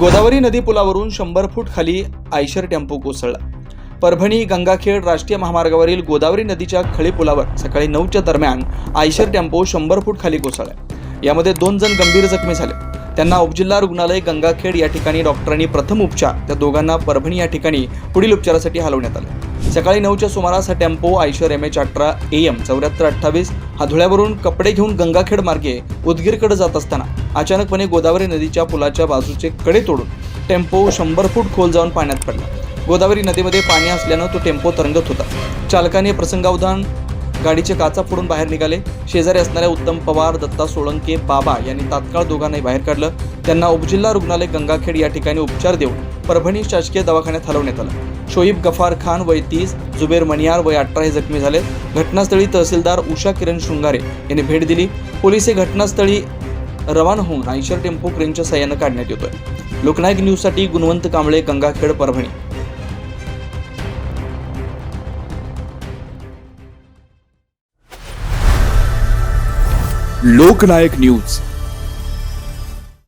गोदावरी नदी पुलावरून शंभर फूट खाली आयशर टेम्पो कोसळला. परभणी गंगाखेड राष्ट्रीय महामार्गावरील गोदावरी नदीच्या खळी पुलावर सकाळी नऊच्या दरम्यान आयशर टेम्पो शंभर फूट खाली कोसळला. यामध्ये दोन जण गंभीर जखमी झाले. त्यांना उपजिल्हा रुग्णालय गंगाखेड या ठिकाणी डॉक्टरांनी प्रथम उपचार. त्या दोघांना परभणी या ठिकाणी पुढील उपचारासाठी हलवण्यात आले. सकाळी नऊच्या सुमारास हा टेम्पो आयशर एम एच अठरा ए एम चौऱ्याहत्तर अठ्ठावीस हा धुळ्यावरून कपडे घेऊन गंगाखेड मार्गे उदगीरकडे जात असताना अचानकपणे गोदावरी नदीच्या पुलाच्या बाजूचे कडे तोडून टेम्पो शंभर फूट खोल जाऊन पाण्यात पडला. गोदावरी नदीमध्ये पाणी असल्यानं तो टेम्पो तरंगत होता. चालकाने प्रसंगावधान गाडीचे काचा फोडून बाहेर निघाले. शेजारी असणाऱ्या उत्तम पवार दत्ता सोळंके बाबा यांनी तात्काळ दोघांनाही बाहेर काढलं. त्यांना उपजिल्हा रुग्णालय गंगाखेड या ठिकाणी उपचार देऊन परभणी शासकीय दवाखान्यात हलवण्यात आलं. शोईब गफार खान वय तीस जुबेर मनियार वय अठरा हे जखमी झाले. घटनास्थळी तहसीलदार उषा किरण शृंगारे यांनी भेट दिली. पोलीस हे घटनास्थळी रवाना होऊन आयशर टेम्पो क्रेनच्या सहाय्यानं काढण्यात येतोय. लोकनायक न्यूजसाठी गुणवंत कांबळे गंगाखेड परभणी. लोकनायक न्यूज.